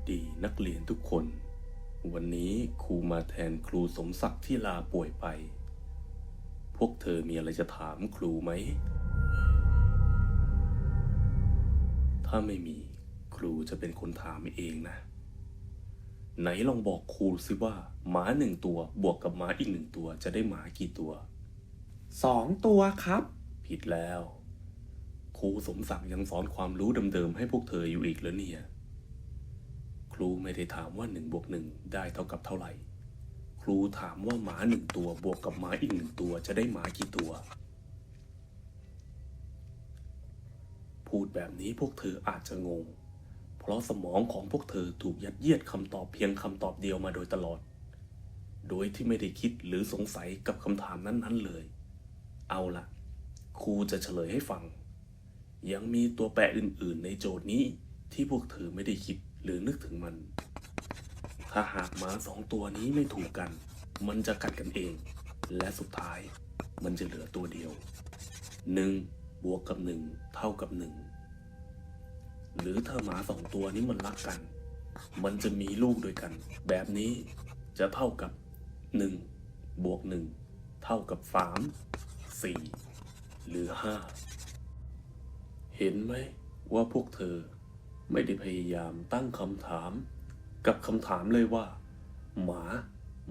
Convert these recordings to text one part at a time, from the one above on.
สวัสดีนักเรียนทุกคน วันนี้ครูมาแทนครูสมศักดิ์ที่ลาป่วยไป พวกเธอมีอะไรจะถามครูไหม ถ้าไม่มีครูจะเป็นคนถามเองนะ ไหนลองบอกครูสิว่า หมาหนึ่งตัวบวกกับหมาอีกหนึ่งตัวจะได้หมากี่ตัว สองตัวครับ ผิดแล้ว ครูสมศักดิ์ยังสอนความรู้เดิมๆให้พวกเธออยู่อีกแล้วเนี่ยค รูไม่ได้ถามว่าหนึ่งบวกหนึ่งได้เท่ากับเท่าไหร่ ครูถามว่าหมาหนึ่งตัวบวกกับหมาอีกหนึ่งตัวจะได้หมากี่ตัว พูดแบบนี้พวกเธออาจจะงง เพราะสมองของพวกเธอถูกยัดเยียดคำตอบเพียงคำตอบเดียวมาโดยตลอด โดยที่ไม่ได้คิดหรือสงสัยกับคำถามนั้นๆเลย เอาล่ะ ครูจะเฉลยให้ฟัง ยังมีตัวแปรอื่นๆ ในโจทย์นี้ที่พวกเธอไม่ได้คิด หรือนึกถึงมัน ถ้าหากหมาสองตัวนี้ไม่ถูกกัน มันจะกัดกันเอง และสุดท้ายมันจะเหลือตัวเดียวหนึ่งบวกกับหนึ่งเท่ากับหนึ่งหรือถ้าหมาสองตัวนี้มันรักกัน มันจะมีลูกด้วยกัน แบบนี้จะเท่ากับหนึ่งบวกหนึ่งเท่ากับสามสี่หรือห้าเห็นไหมว่าพวกเธอ ไม่ได้พยายามตั้งคำถาม กับคำถามเลยว่า หมา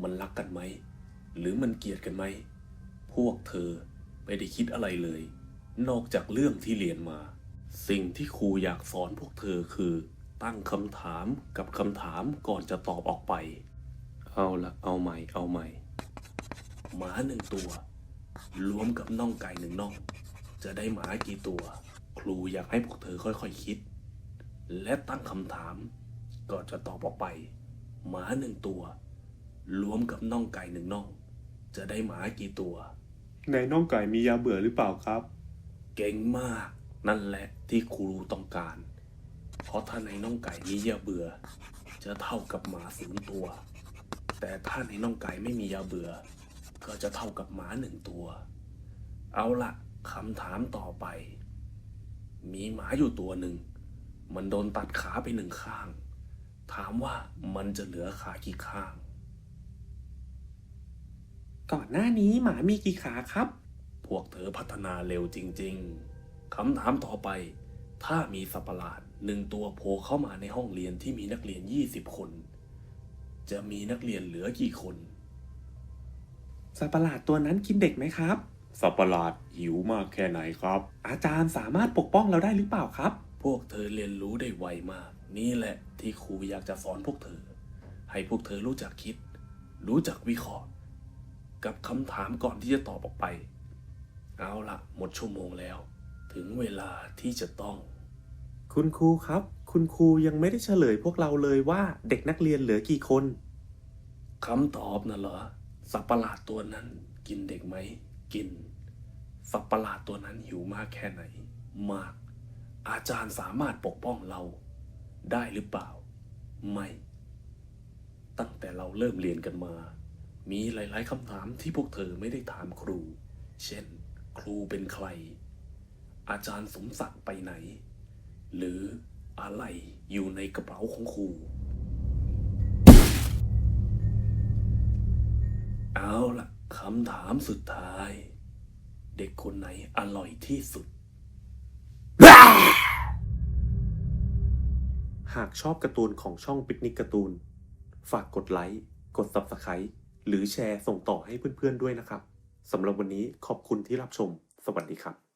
มันรักกันไหม หรือมันเกลียดกันไหม พวกเธอไม่ได้คิดอะไรเลย นอกจากเรื่องที่เรียนมา สิ่งที่ครูอยากสอนพวกเธอคือตั้งคำถามกับคำถามก่อนจะตอบออกไป เอาละเอาใหม่ เอาใหม่ หมาหนึ่งตัว รวมกับน่องไก่หนึ่งน่อง จะได้หมากี่ตัว ครูอยากให้พวกเธอค่อยๆคิด และตั้งคำถามก่อนจะตอบออกไป หมาหนึ่งตัว รวมกับน่องไก่หนึ่งน่อง จะได้หมากี่ตัว ในน่องไก่มียาเบื่อหรือเปล่าครับ เก่งมากนั่นแหละที่ครูต้องการ เพราะถ้าในน่องไก่มียาเบื่อ จะเท่ากับหมาศูนย์ตัว แต่ถ้าในน่องไก่ไม่มียาเบื่อ ก็จะเท่ากับหมาหนึ่งตัว เอาละคำถามต่อไป มีหมาอยู่ตัวหนึ่ง มันโดนตัดขาไปหนึ่งข้าง ถามว่ามันจะเหลือขากี่ข้าง ก่อนหน้านี้หมามีกี่ขาครับ พวกเธอพัฒนาเร็วจริง ๆคำถามต่อไป ถ้ามีสัตว์ประหลาดหนึ่งตัวโผล่เข้ามาในห้องเรียนที่มีนักเรียน 20 คน จะมีนักเรียนเหลือกี่คน สัตว์ประหลาดตัวนั้นกินเด็กไหมครับ สัตว์ประหลาดหิวมากแค่ไหนครับ อาจารย์สามารถปกป้องเราได้หรือเปล่าครับ พวกเธอเรียนรู้ได้ไวมาก นี่แหละที่ครูอยากจะสอนพวกเธอ ให้พวกเธอรู้จักคิด รู้จักวิเคราะห์ กับคำถามก่อนที่จะตอบออกไป เอาละหมดชั่วโมงแล้ว ถึงเวลาที่จะต้อง คุณครูครับ คุณครูยังไม่ได้เฉลยพวกเราเลยว่าเด็กนักเรียนเหลือกี่คนคำตอบน่ะเหรอสัตว์ประหลาดตัวนั้น กินเด็กไหม กิน สัตว์ประหลาดตัวนั้นหิวมากแค่ไหน มาก อาจารย์สามารถปกป้องเราได้หรือเปล่า ไม่ ตั้งแต่เราเริ่มเรียนกันมา มีหลาย ๆคำถามที่พวกเธอไม่ได้ถามครู เช่น ครูเป็นใคร อาจารย์สมศักดิ์ไปไหน หรืออะไรอยู่ในกระเป๋าของครู เอาล่ะคำถามสุดท้าย เด็กคนไหนอร่อยที่สุด หากชอบการ์ตูนของช่องปิกนิกการ์ตูน ฝากกดไลค์ กด Subscribe หรือแชร์ส่งต่อให้เพื่อนๆด้วยนะครับ สำหรับวันนี้ขอบคุณที่รับชม สวัสดีครับ